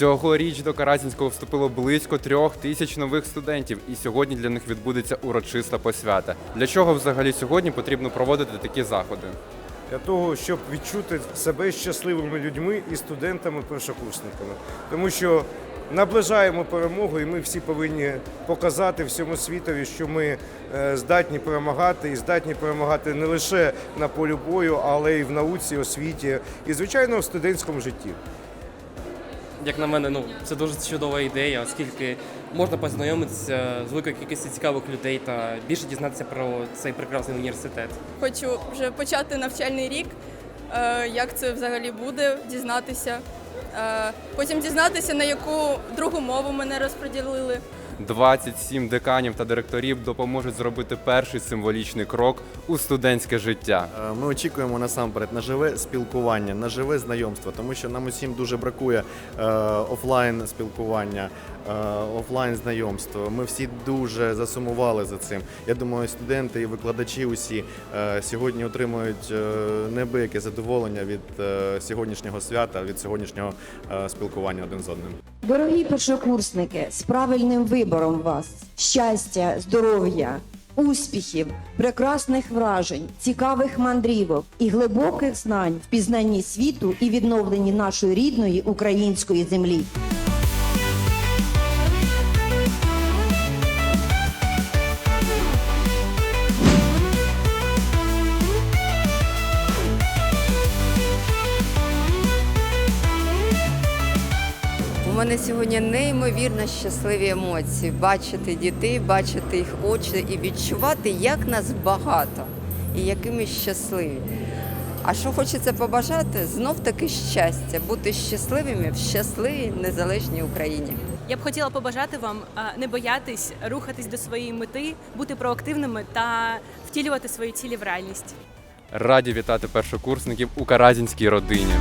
Цьогоріч до Каразінського вступило близько трьох тисяч нових студентів, і сьогодні для них відбудеться урочиста посвята. Для чого взагалі сьогодні потрібно проводити такі заходи? для того, щоб відчути себе щасливими людьми і студентами-першокурсниками. Тому що наближаємо перемогу, і ми всі повинні показати всьому світові, що ми е, здатні перемагати і здатні перемагати не лише на полі бою, але й в науці, освіті і, звичайно, в студентському житті. Як на мене, ну це дуже чудова ідея, оскільки можна познайомитися з великою кількістю цікавих людей та більше дізнатися про цей прекрасний університет. Хочу вже почати навчальний рік. е, Як це взагалі буде, дізнатися. Е, Потім дізнатися, на яку другу мову мене розподілили. 27 деканів та директорів допоможуть зробити перший символічний крок у студентське життя. Е, Ми очікуємо насамперед на живе спілкування, на живе знайомство, тому що нам усім дуже бракує е, офлайн спілкування, е, офлайн знайомства. Ми всі дуже засумували за цим. Я думаю, студенти і викладачі усі сьогодні отримують е, неабияке задоволення від сьогоднішнього свята, від сьогоднішнього спілкування один з одним. Дорогі першокурсники, з правильним вибором вас, щастя, здоров'я, успіхів, прекрасних вражень, цікавих мандрівок і глибоких знань в пізнанні світу і відновленні нашої рідної української землі. Мене сьогодні неймовірно щасливі емоції. Бачити дітей, бачити їх очі і відчувати, як нас багато і які ми щасливі. А що хочеться побажати? Знов таки щастя, бути щасливими в щасливій незалежній Україні. Я б хотіла побажати вам не боятись рухатись до своєї мети, бути проактивними та втілювати свої цілі в реальність. Раді вітати першокурсників у Каразінській родині.